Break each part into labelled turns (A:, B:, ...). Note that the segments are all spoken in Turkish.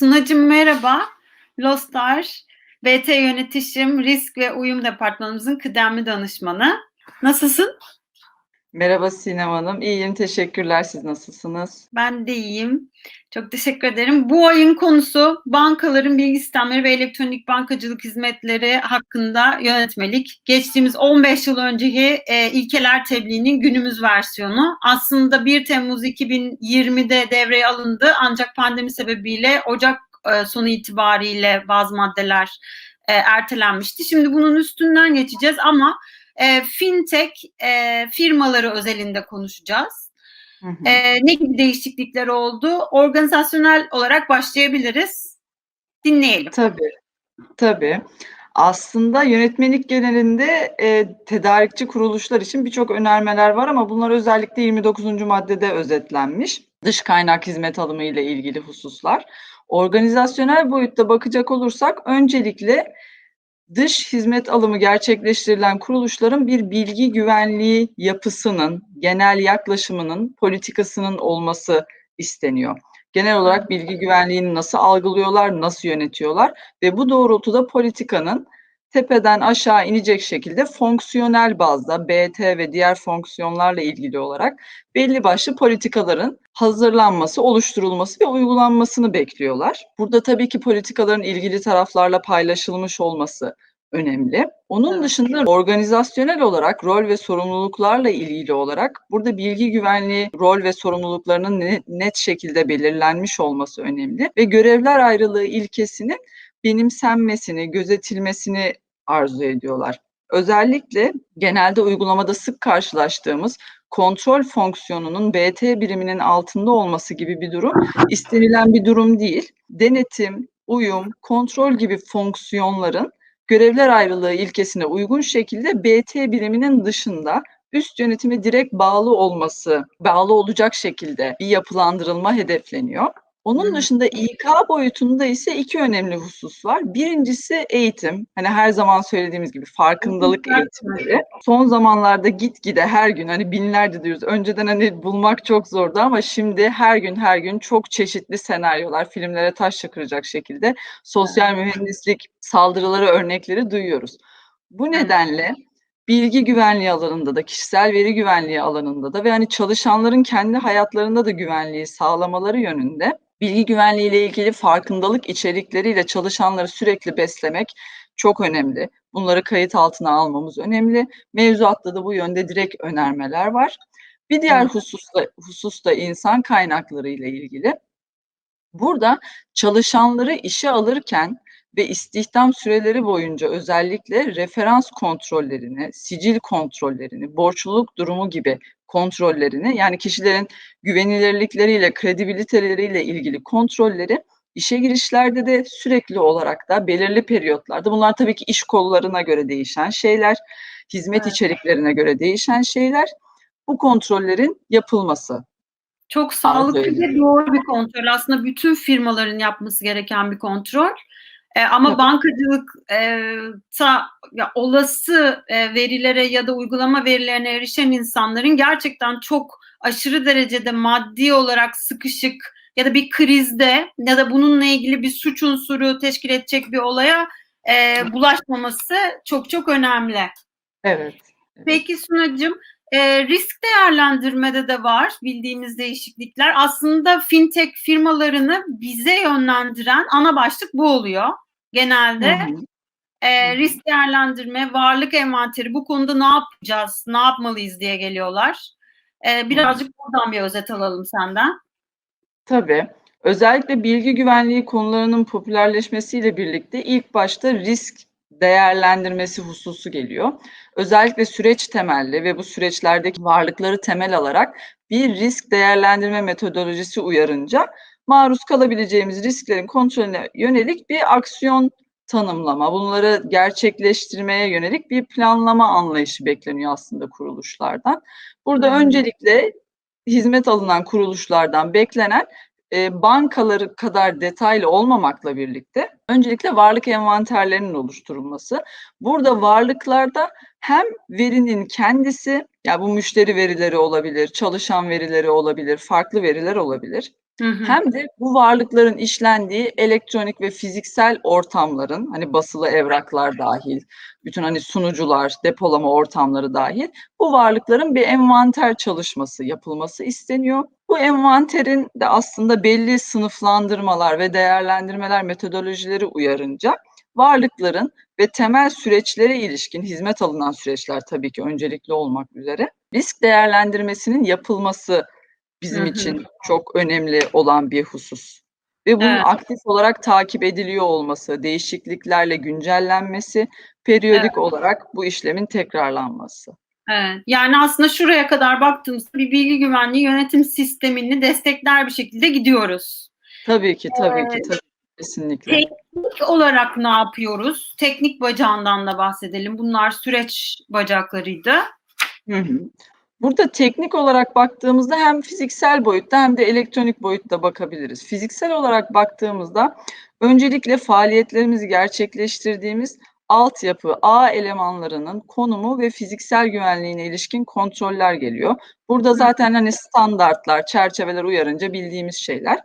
A: Sunacım merhaba. Lostar, BT Yönetişim, Risk ve Uyum Departmanımızın kıdemli danışmanı. Nasılsın?
B: Merhaba Sinem Hanım. İyiyim, teşekkürler. Siz nasılsınız?
A: Ben de iyiyim. Çok teşekkür ederim. Bu ayın konusu bankaların bilgi sistemleri ve elektronik bankacılık hizmetleri hakkında yönetmelik. Geçtiğimiz 15 yıl önceki e, ilkeler tebliğinin günümüz versiyonu. Aslında 1 Temmuz 2020'de devreye alındı ancak pandemi sebebiyle Ocak e, sonu itibariyle bazı maddeler e, ertelenmişti. Şimdi bunun üstünden geçeceğiz ama e, fintech e, firmaları özelinde konuşacağız.
B: Hı hı.
A: E, ne gibi değişiklikler oldu? Organizasyonel olarak başlayabiliriz. Dinleyelim.
B: Tabii, tabii. Aslında yönetmelik genelinde e, tedarikçi kuruluşlar için birçok önermeler var ama bunlar özellikle 29. maddede özetlenmiş. Dış kaynak hizmet alımı ile ilgili hususlar. Organizasyonel boyutta bakacak olursak öncelikle dış hizmet alımı gerçekleştirilen kuruluşların bir bilgi güvenliği yapısının, genel yaklaşımının, politikasının olması isteniyor. Genel olarak bilgi güvenliğini nasıl algılıyorlar, nasıl yönetiyorlar ve bu doğrultuda politikanın tepeden aşağı inecek şekilde fonksiyonel bazda BT ve diğer fonksiyonlarla ilgili olarak belli başlı politikaların hazırlanması, oluşturulması ve uygulanmasını bekliyorlar. Burada tabii ki politikaların ilgili taraflarla paylaşılmış olması önemli. Onun
A: Evet.
B: dışında organizasyonel olarak rol ve sorumluluklarla ilgili olarak burada bilgi güvenliği rol ve sorumluluklarının ne- net şekilde belirlenmiş olması önemli ve görevler ayrılığı ilkesinin benimsenmesini, gözetilmesini arzu ediyorlar. Özellikle genelde uygulamada sık karşılaştığımız kontrol fonksiyonunun BT biriminin altında olması gibi bir durum istenilen bir durum değil. Denetim, uyum, kontrol gibi fonksiyonların görevler ayrılığı ilkesine uygun şekilde BT biriminin dışında üst yönetime direkt bağlı olması, bağlı olacak şekilde bir yapılandırılma hedefleniyor. Onun dışında İK boyutunda ise iki önemli husus var. Birincisi eğitim. Hani her zaman söylediğimiz gibi farkındalık eğitimleri. Son zamanlarda gitgide her gün hani binlerce diyoruz. Önceden hani bulmak çok zordu ama şimdi her gün her gün çok çeşitli senaryolar, filmlere taş çakıracak şekilde sosyal mühendislik saldırıları örnekleri duyuyoruz. Bu nedenle bilgi güvenliği alanında da, kişisel veri güvenliği alanında da ve hani çalışanların kendi hayatlarında da güvenliği sağlamaları yönünde bilgi güvenliği ile ilgili farkındalık içerikleriyle çalışanları sürekli beslemek çok önemli. Bunları kayıt altına almamız önemli. Mevzuatta da bu yönde direkt önermeler var. Bir diğer
A: Evet.
B: husus da, husus da insan kaynakları ile ilgili. Burada çalışanları işe alırken ve istihdam süreleri boyunca özellikle referans kontrollerini, sicil kontrollerini, borçluluk durumu gibi kontrollerini yani kişilerin güvenilirlikleriyle, kredibiliteleriyle ilgili kontrolleri işe girişlerde de sürekli olarak da belirli periyotlarda bunlar tabii ki iş kollarına göre değişen şeyler, hizmet
A: Evet.
B: içeriklerine göre değişen şeyler. Bu kontrollerin yapılması.
A: Çok sağlıklı ve doğru bir kontrol. Aslında bütün firmaların yapması gereken bir kontrol. E, ama
B: Tabii.
A: bankacılık e, ta, ya olası e, verilere ya da uygulama verilerine erişen insanların gerçekten çok aşırı derecede maddi olarak sıkışık ya da bir krizde ya da bununla ilgili bir suç unsuru teşkil edecek bir olaya e, bulaşmaması çok çok önemli.
B: Evet. evet.
A: Peki Sunacığım, e, risk değerlendirmede de var bildiğimiz değişiklikler. Aslında fintech firmalarını bize yönlendiren ana başlık bu oluyor. Genelde
B: hı.
A: e,
B: Hı
A: risk değerlendirme, varlık envanteri bu konuda ne yapacağız, ne yapmalıyız diye geliyorlar. E, birazcık buradan bir özet alalım senden.
B: Tabii. Özellikle bilgi güvenliği konularının popülerleşmesiyle birlikte ilk başta risk değerlendirmesi hususu geliyor. Özellikle süreç temelli ve bu süreçlerdeki varlıkları temel alarak bir risk değerlendirme metodolojisi uyarınca maruz kalabileceğimiz risklerin kontrolüne yönelik bir aksiyon tanımlama, bunları gerçekleştirmeye yönelik bir planlama anlayışı bekleniyor aslında kuruluşlardan. Burada
A: Hı.
B: öncelikle hizmet alınan kuruluşlardan beklenen e, bankaları kadar detaylı olmamakla birlikte öncelikle varlık envanterlerinin oluşturulması. Burada varlıklarda hem verinin kendisi, ya bu müşteri verileri olabilir, çalışan verileri olabilir, farklı veriler olabilir.
A: Hı hı.
B: hem de bu varlıkların işlendiği elektronik ve fiziksel ortamların hani basılı evraklar dahil, bütün hani sunucular, depolama ortamları dahil bu varlıkların bir envanter çalışması yapılması isteniyor. Bu envanterin de aslında belli sınıflandırmalar ve değerlendirmeler metodolojileri uyarınca varlıkların ve temel süreçlere ilişkin hizmet alınan süreçler tabii ki öncelikli olmak üzere risk değerlendirmesinin yapılması bizim
A: Hı hı.
B: için çok önemli olan bir husus. Ve bunun
A: Evet.
B: aktif olarak takip ediliyor olması, değişikliklerle güncellenmesi, periyodik olarak bu işlemin tekrarlanması.
A: Evet. Yani aslında şuraya kadar baktığımızda bir bilgi güvenliği yönetim sistemini destekler bir şekilde gidiyoruz.
B: Tabii ki, tabii ki,
A: Ee,
B: tabii kesinlikle.
A: Teknik olarak ne yapıyoruz? Teknik bacağından da bahsedelim. Bunlar süreç bacaklarıydı.
B: Hı hı. Burada teknik olarak baktığımızda hem fiziksel boyutta hem de elektronik boyutta bakabiliriz. Fiziksel olarak baktığımızda öncelikle faaliyetlerimizi gerçekleştirdiğimiz altyapı ağ elemanlarının konumu ve fiziksel güvenliğine ilişkin kontroller geliyor. Burada zaten hani standartlar, çerçeveler uyarınca bildiğimiz şeyler.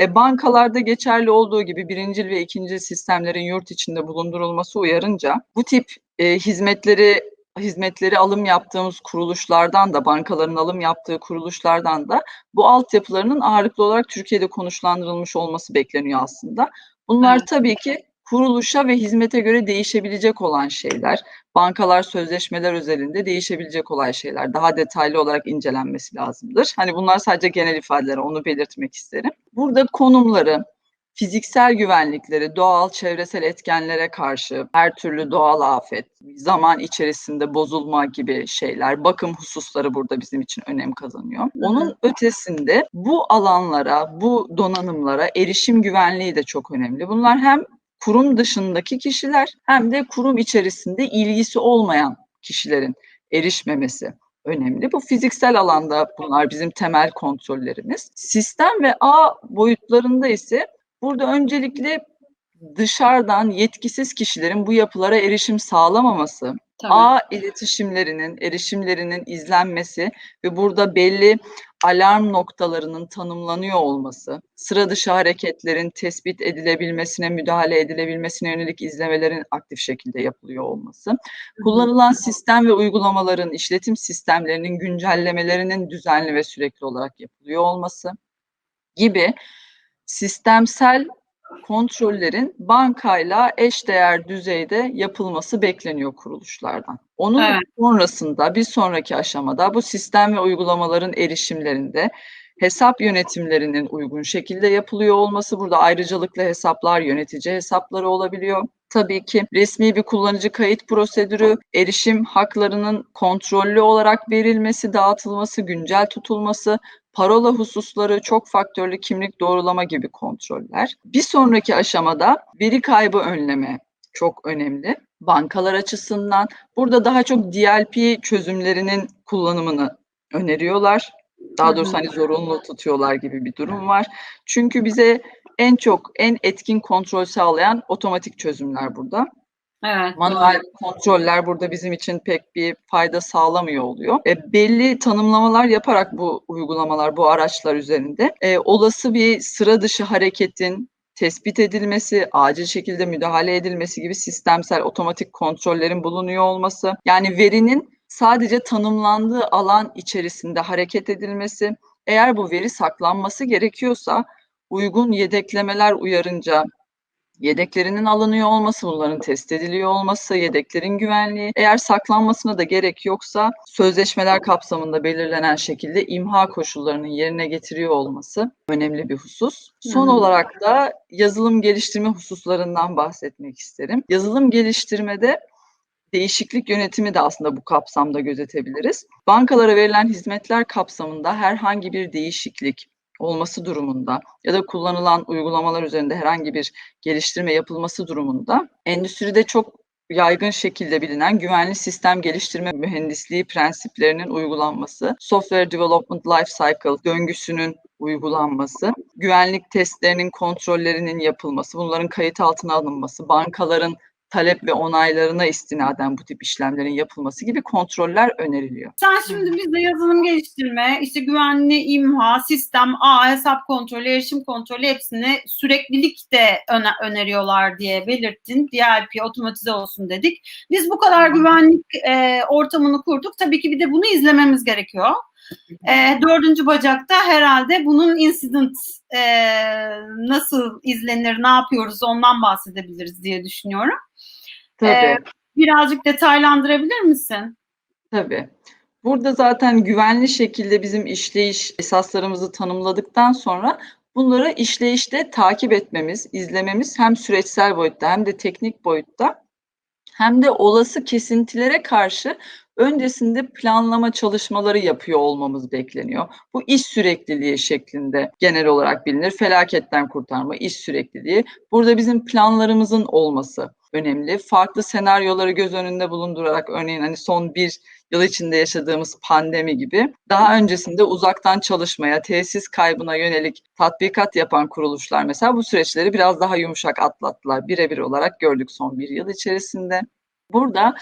B: E, bankalarda geçerli olduğu gibi birincil ve ikincil sistemlerin yurt içinde bulundurulması uyarınca bu tip e, hizmetleri hizmetleri alım yaptığımız kuruluşlardan da bankaların alım yaptığı kuruluşlardan da bu altyapılarının ağırlıklı olarak Türkiye'de konuşlandırılmış olması bekleniyor aslında. Bunlar
A: Evet.
B: tabii ki kuruluşa ve hizmete göre değişebilecek olan şeyler. Bankalar sözleşmeler özelinde değişebilecek olan şeyler. Daha detaylı olarak incelenmesi lazımdır. Hani bunlar sadece genel ifadeler, onu belirtmek isterim. Burada konumları, fiziksel güvenlikleri, doğal, çevresel etkenlere karşı her türlü doğal afet, zaman içerisinde bozulma gibi şeyler, bakım hususları burada bizim için önem kazanıyor. Onun ötesinde bu alanlara, bu donanımlara erişim güvenliği de çok önemli. Bunlar hem kurum dışındaki kişiler hem de kurum içerisinde ilgisi olmayan kişilerin erişmemesi önemli. Bu fiziksel alanda bunlar bizim temel kontrollerimiz. Sistem ve ağ boyutlarında ise burada öncelikle dışarıdan yetkisiz kişilerin bu yapılara erişim sağlamaması,
A: Tabii.
B: ağ iletişimlerinin, erişimlerinin izlenmesi ve burada belli alarm noktalarının tanımlanıyor olması, sıra dışı hareketlerin tespit edilebilmesine, müdahale edilebilmesine yönelik izlemelerin aktif şekilde yapılıyor olması, kullanılan sistem ve uygulamaların, işletim sistemlerinin güncellemelerinin düzenli ve sürekli olarak yapılıyor olması gibi sistemsel kontrollerin bankayla eşdeğer düzeyde yapılması bekleniyor kuruluşlardan. Onun
A: Evet.
B: sonrasında bir sonraki aşamada bu sistem ve uygulamaların erişimlerinde hesap yönetimlerinin uygun şekilde yapılıyor olması burada ayrıcalıklı hesaplar, yönetici hesapları olabiliyor. Tabii ki resmi bir kullanıcı kayıt prosedürü, erişim haklarının kontrollü olarak verilmesi, dağıtılması, güncel tutulması, parola hususları, çok faktörlü kimlik doğrulama gibi kontroller. Bir sonraki aşamada veri kaybı önleme çok önemli. Bankalar açısından burada daha çok DLP çözümlerinin kullanımını öneriyorlar. Daha doğrusu hani zorunlu tutuyorlar gibi bir durum var. Çünkü bize en çok en etkin kontrol sağlayan otomatik çözümler burada.
A: Evet.
B: Manuel kontroller burada bizim için pek bir fayda sağlamıyor oluyor. E, belli tanımlamalar yaparak bu uygulamalar, bu araçlar üzerinde e, olası bir sıra dışı hareketin tespit edilmesi, acil şekilde müdahale edilmesi gibi sistemsel otomatik kontrollerin bulunuyor olması, yani verinin sadece tanımlandığı alan içerisinde hareket edilmesi, eğer bu veri saklanması gerekiyorsa uygun yedeklemeler uyarınca yedeklerinin alınıyor olması, bunların test ediliyor olması, yedeklerin güvenliği, eğer saklanmasına da gerek yoksa sözleşmeler kapsamında belirlenen şekilde imha koşullarının yerine getiriyor olması önemli bir husus. Son
A: hı.
B: olarak da yazılım geliştirme hususlarından bahsetmek isterim. Yazılım geliştirmede değişiklik yönetimi de aslında bu kapsamda gözetebiliriz. Bankalara verilen hizmetler kapsamında herhangi bir değişiklik olması durumunda ya da kullanılan uygulamalar üzerinde herhangi bir geliştirme yapılması durumunda endüstride çok yaygın şekilde bilinen güvenli sistem geliştirme mühendisliği prensiplerinin uygulanması, software development life cycle döngüsünün uygulanması, güvenlik testlerinin kontrollerinin yapılması, bunların kayıt altına alınması, bankaların talep ve onaylarına istinaden bu tip işlemlerin yapılması gibi kontroller öneriliyor.
A: Sen şimdi bize yazılım geliştirme, işte güvenli imha, sistem A, hesap kontrolü, erişim kontrolü hepsini süreklilik de öne- öneriyorlar diye belirttin. DLP otomatize olsun dedik. Biz bu kadar güvenlik e, ortamını kurduk. Tabii ki bir de bunu izlememiz gerekiyor. E, dördüncü bacakta herhalde bunun incident e, nasıl izlenir, ne yapıyoruz ondan bahsedebiliriz diye düşünüyorum.
B: Tabii.
A: Ee, Birazcık detaylandırabilir misin?
B: Tabii. Burada zaten güvenli şekilde bizim işleyiş esaslarımızı tanımladıktan sonra bunları işleyişte takip etmemiz, izlememiz hem süreçsel boyutta hem de teknik boyutta hem de olası kesintilere karşı öncesinde planlama çalışmaları yapıyor olmamız bekleniyor. Bu iş sürekliliği şeklinde genel olarak bilinir. Felaketten kurtarma, iş sürekliliği. Burada bizim planlarımızın olması önemli. Farklı senaryoları göz önünde bulundurarak örneğin hani son bir yıl içinde yaşadığımız pandemi gibi daha öncesinde uzaktan çalışmaya, tesis kaybına yönelik tatbikat yapan kuruluşlar mesela bu süreçleri biraz daha yumuşak atlattılar. Birebir olarak gördük son bir yıl içerisinde. Burada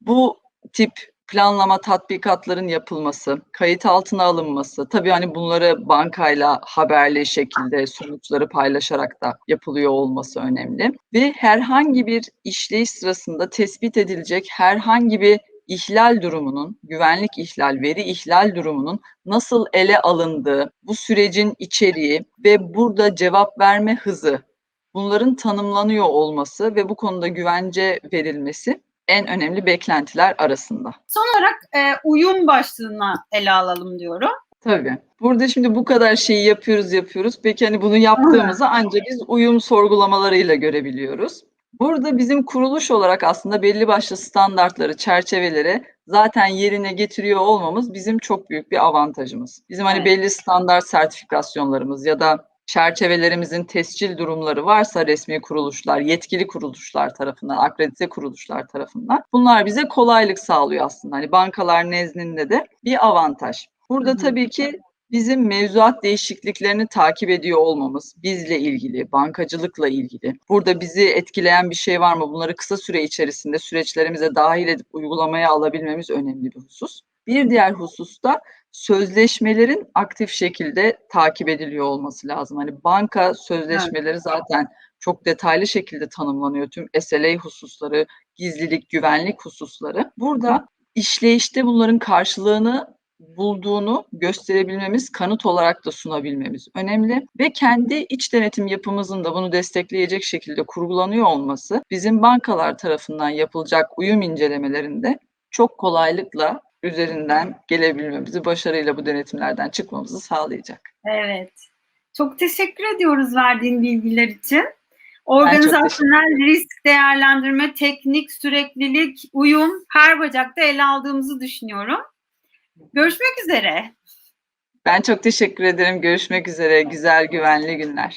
B: bu tip planlama tatbikatların yapılması, kayıt altına alınması, tabii hani bunları bankayla haberli şekilde sonuçları paylaşarak da yapılıyor olması önemli. Ve herhangi bir işleyiş sırasında tespit edilecek herhangi bir ihlal durumunun, güvenlik ihlal, veri ihlal durumunun nasıl ele alındığı, bu sürecin içeriği ve burada cevap verme hızı bunların tanımlanıyor olması ve bu konuda güvence verilmesi en önemli beklentiler arasında.
A: Son olarak e, uyum başlığına ele alalım diyorum.
B: Tabii. Burada şimdi bu kadar şeyi yapıyoruz yapıyoruz. Peki hani bunu yaptığımızı ancak biz uyum sorgulamalarıyla görebiliyoruz. Burada bizim kuruluş olarak aslında belli başlı standartları, çerçeveleri zaten yerine getiriyor olmamız bizim çok büyük bir avantajımız. Bizim hani
A: Evet.
B: belli standart sertifikasyonlarımız ya da çerçevelerimizin tescil durumları varsa resmi kuruluşlar, yetkili kuruluşlar tarafından, akredite kuruluşlar tarafından bunlar bize kolaylık sağlıyor aslında. Hani bankalar nezdinde de bir avantaj. Burada tabii ki bizim mevzuat değişikliklerini takip ediyor olmamız, bizle ilgili, bankacılıkla ilgili. Burada bizi etkileyen bir şey var mı? Bunları kısa süre içerisinde süreçlerimize dahil edip uygulamaya alabilmemiz önemli bir husus. Bir diğer husus da sözleşmelerin aktif şekilde takip ediliyor olması lazım. Hani banka sözleşmeleri zaten çok detaylı şekilde tanımlanıyor. Tüm SLA hususları, gizlilik, güvenlik hususları. Burada işleyişte bunların karşılığını bulduğunu gösterebilmemiz, kanıt olarak da sunabilmemiz önemli ve kendi iç denetim yapımızın da bunu destekleyecek şekilde kurgulanıyor olması bizim bankalar tarafından yapılacak uyum incelemelerinde çok kolaylıkla üzerinden gelebilmemizi, başarıyla bu denetimlerden çıkmamızı sağlayacak.
A: Evet. Çok teşekkür ediyoruz verdiğin bilgiler için. Organizasyonel risk değerlendirme, teknik, süreklilik, uyum her bacakta ele aldığımızı düşünüyorum. Görüşmek üzere.
B: Ben çok teşekkür ederim. Görüşmek üzere. Güzel, güvenli günler.